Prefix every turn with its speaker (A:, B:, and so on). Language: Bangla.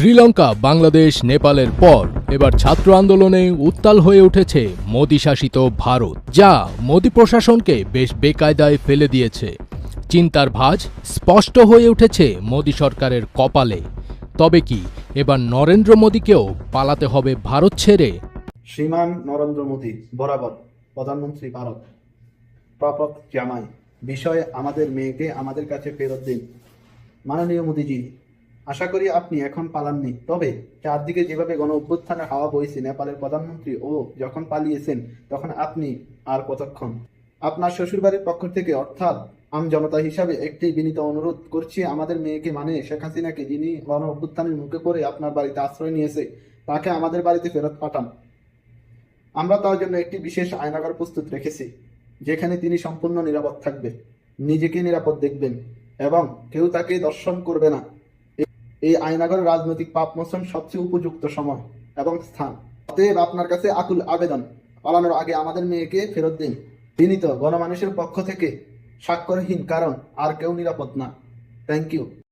A: শ্রীলঙ্কা, বাংলাদেশ, নেপালের পর এবার ছাত্র আন্দোলনে উত্তাল হয়ে উঠেছে মোদী শাসিত ভারত, যা মোদী প্রশাসনকে বেশ বেকায়দায় ফেলে দিয়েছে। চিন্তার ভাঁজ স্পষ্ট হয়ে উঠেছে মোদী সরকারের কপালে। তবে কি এবার নরেন্দ্র মোদীকেও পালাতে হবে ভারত ছেড়ে?
B: শ্রীমান নরেন্দ্র মোদী, বরাবর প্রধানমন্ত্রী ভারত। প্রাপক জামাই, বিষয়ে আমাদের মেয়েকে আমাদের কাছে ফেরত দিন। মাননীয় মোদীজি আশা করি আপনি এখন পালাননি। তবে চারদিকে যেভাবে গণ অভ্যুত্থানের হাওয়া বইছে, নেপালের প্রধানমন্ত্রী ও যখন পালিয়েছেন, তখন আপনি আর কতক্ষণ? আপনার শ্বশুরবাড়ির পক্ষ থেকে অর্থাৎ আম জনতা হিসাবে একটি বিনীত অনুরোধ করছি, আমাদের মেয়েকে মানে শেখ হাসিনাকে যিনি গণ অভ্যুত্থানের মুখে পড়ে আপনার বাড়িতে আশ্রয় নিয়েছে, তাকে আমাদের বাড়িতে ফেরত পাঠান। আমরা তার জন্য একটি বিশেষ আয়নাগার প্রস্তুত রেখেছি, যেখানে তিনি সম্পূর্ণ নিরাপদ থাকবে নিজেকে নিরাপদ দেখবেন এবং কেউ তাকে দর্শন করবে না। এই আয়নাগর রাজনৈতিক পাপ মৌসুম সবচেয়ে উপযুক্ত সময় এবং স্থান। অতএব আপনার কাছে আকুল আবেদন পালানোর আগে আমাদের মেয়েকে ফেরত দিন। বিনীত গণমানুষের পক্ষ থেকে স্বাক্ষরহীন কারণ আর কেউ নিরাপদ না। Thank you